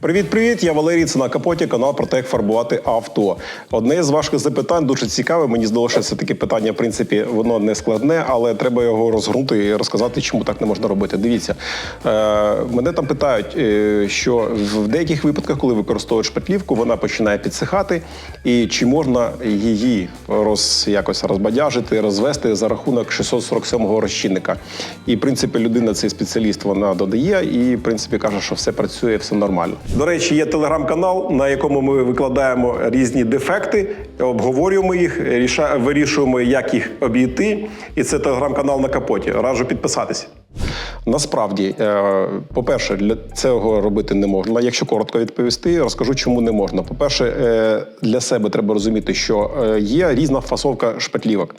Привіт-привіт! Я Валерій. Це на капоті канал про те, як фарбувати авто. Одне з ваших запитань дуже цікаве. Мені здалося, це таке питання, в принципі, воно не складне, але треба його розгорнути і розказати, чому так не можна робити. Дивіться, е, мене там питають, е, що в деяких випадках, коли використовують шпатлівку, вона починає підсихати, і чи можна її роз, якось розбадяжити, розвести за рахунок 647-го розчинника. І в принципі людина, цей спеціаліст, вона додає і в принципі каже, що все працює, все нормально. До речі, є телеграм-канал, на якому ми викладаємо різні дефекти, обговорюємо їх, вирішуємо, як їх обійти. І це телеграм-канал на капоті. Раджу підписатися. Насправді, е, по-перше, для цього робити не можна. Якщо коротко відповісти, розкажу, чому не можна. По-перше, е, для себе треба розуміти, що е, є різна фасовка шпатлівок.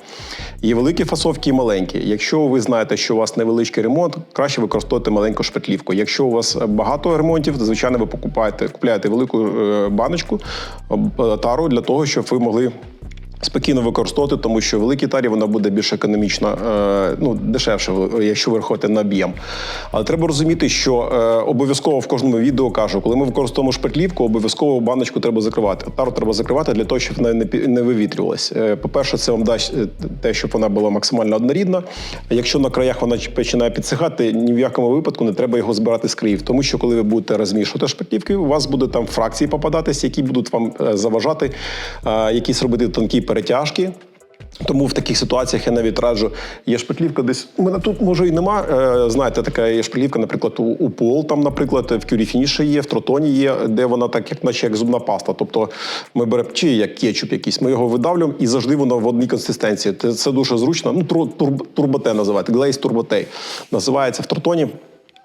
Є великі фасовки і маленькі. Якщо ви знаєте, що у вас невеличкий ремонт, краще використовувати маленьку шпатлівку. Якщо у вас багато ремонтів, то звичайно ви покупаєте, купляєте велику баночку тару для того, щоб ви могли. Спокійно використовувати, тому що в великій тарі вона буде більш економічно, е, ну дешевше, якщо ви рахуєте на об'єм. Але треба розуміти, що е, обов'язково в кожному відео кажу, коли ми використовуємо шпатлівку, обов'язково баночку треба закривати. Тару треба закривати для того, щоб вона не, вивітрювалась. Е, По-перше, це вам дасть те, щоб вона була максимально однорідна. Якщо на краях вона починає підсихати, ні в якому випадку не треба його збирати з країв. Тому що коли ви будете розмішувати шпатлівки, у вас буде там фракції попадатись, які будуть вам заважати, якісь робити тонкі перетяжки. Тому в таких ситуаціях я навіть раджу. Є шпатлівка десь. У мене тут може і нема. Е, знаєте, така є шпатлівка, наприклад, у, пол, там, наприклад, в кюріфініші є, в тротоні є, де вона так, як наче як зубна паста. Тобто ми беремо чи як кетчуп якийсь, ми його видавлюємо і завжди воно в одній консистенції. Це, дуже зручно. Ну, тур, тур, турботе називають, глейс турботей. Називається в тротоні.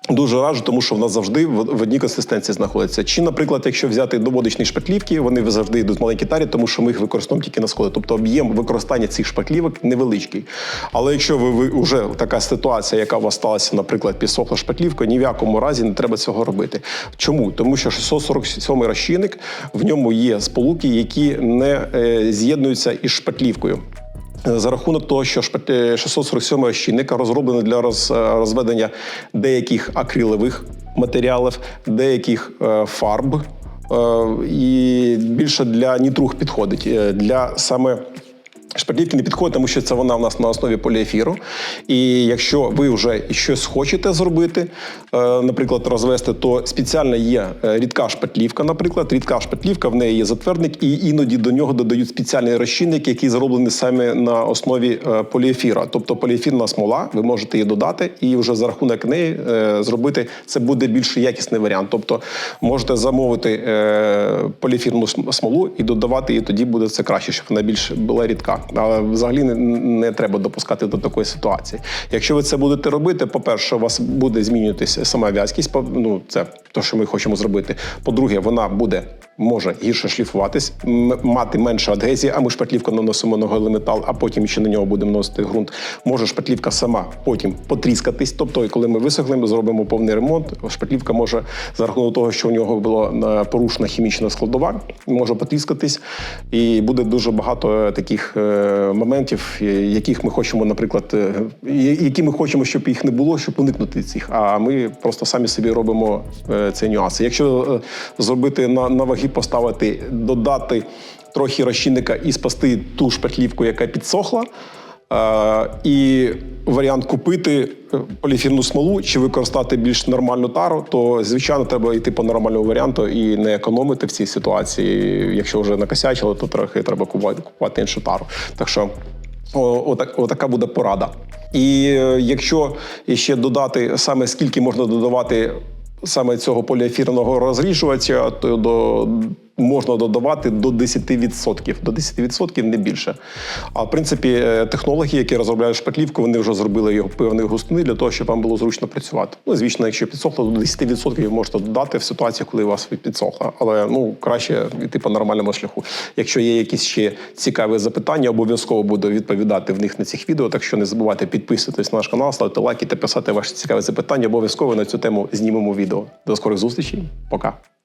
Дуже раджу, тому що в нас завжди в одній консистенції знаходиться. Чи, наприклад, якщо взяти доводочні шпатлівки, вони завжди йдуть маленькі тарі, тому що ми їх використовуємо тільки на сходи. Тобто об'єм використання цих шпатлівок невеличкий. Але якщо ви, ви вже така ситуація, яка у вас сталася, наприклад, підсохла шпатлівка, ні в якому разі не треба цього робити. Чому? Тому що 647 розчинник в ньому є сполуки, які не е, з'єднуються із шпатлівкою. За рахунок того, що шпат- е, 647 щільника розроблена для роз- е, розведення деяких акрилових матеріалів, деяких е, фарб, е, і більше для нітруг підходить. Е, Для саме Шпатлівки не підходить, тому що це вона в нас на основі поліефіру. І якщо ви вже щось хочете зробити, е, наприклад, розвести, то спеціально є е, рідка шпатлівка, наприклад, рідка шпатлівка, в неї є затвердник, і іноді до нього додають спеціальний розчинник, який зроблений саме на основі е, поліефіра. Тобто поліефірна смола, ви можете її додати, і вже за рахунок неї зробити це буде більш якісний варіант. Тобто можете замовити поліефірну смолу і додавати її, тоді буде це краще, щоб вона більш була рідка. Але взагалі не, не треба допускати до такої ситуації. Якщо ви це будете робити, по-перше, у вас буде змінюватися сама в'язкість, ну це те, що ми хочемо зробити. По-друге, вона буде. Може гірше шліфуватись, мати менше адгезії, а ми шпатлівку наносимо на голий метал, а потім ще на нього будемо наносити ґрунт. Може шпатлівка сама потім потріскатись. Тобто, коли ми висохли, ми зробимо повний ремонт. Шпатлівка може за рахунок того, що у нього було е, порушена хімічна складова, може потріскатись, і буде дуже багато е, таких е, моментів, яких ми хочемо, наприклад, які ми хочемо, щоб їх не було, щоб уникнути цих. А ми просто самі собі робимо цей нюанс. Якщо зробити на, на ваги, поставити, додати трохи розчинника і спасти ту шпатлівку, яка підсохла. Е, і варіант купити е, поліфірну смолу чи використати більш нормальну тару, то звичайно треба йти по нормальному варіанту і не економити в цій ситуації. Якщо вже накосячило, то трохи треба купувати, іншу тару. Так що отак, отака буде порада. І е, якщо ще додати саме скільки можна додавати саме цього поліефірного розріжувача, то до можна додавати до 10%. До 10% не більше. А в принципі, е, технологи, які розробляють шпатлівку, вони вже зробили його певної густини для того, щоб вам було зручно працювати. Ну, звісно, якщо підсохло, до 10% ви можете додати в ситуації, коли у вас підсохло. Але ну краще йти по нормальному шляху. Якщо є якісь ще цікаві запитання, обов'язково буду відповідати в них на цих відео. Так що не забувайте підписуватись на наш канал, ставити лайки та писати ваші цікаві запитання. Обов'язково на цю тему знімемо відео. До скорих зустрічей. Пока.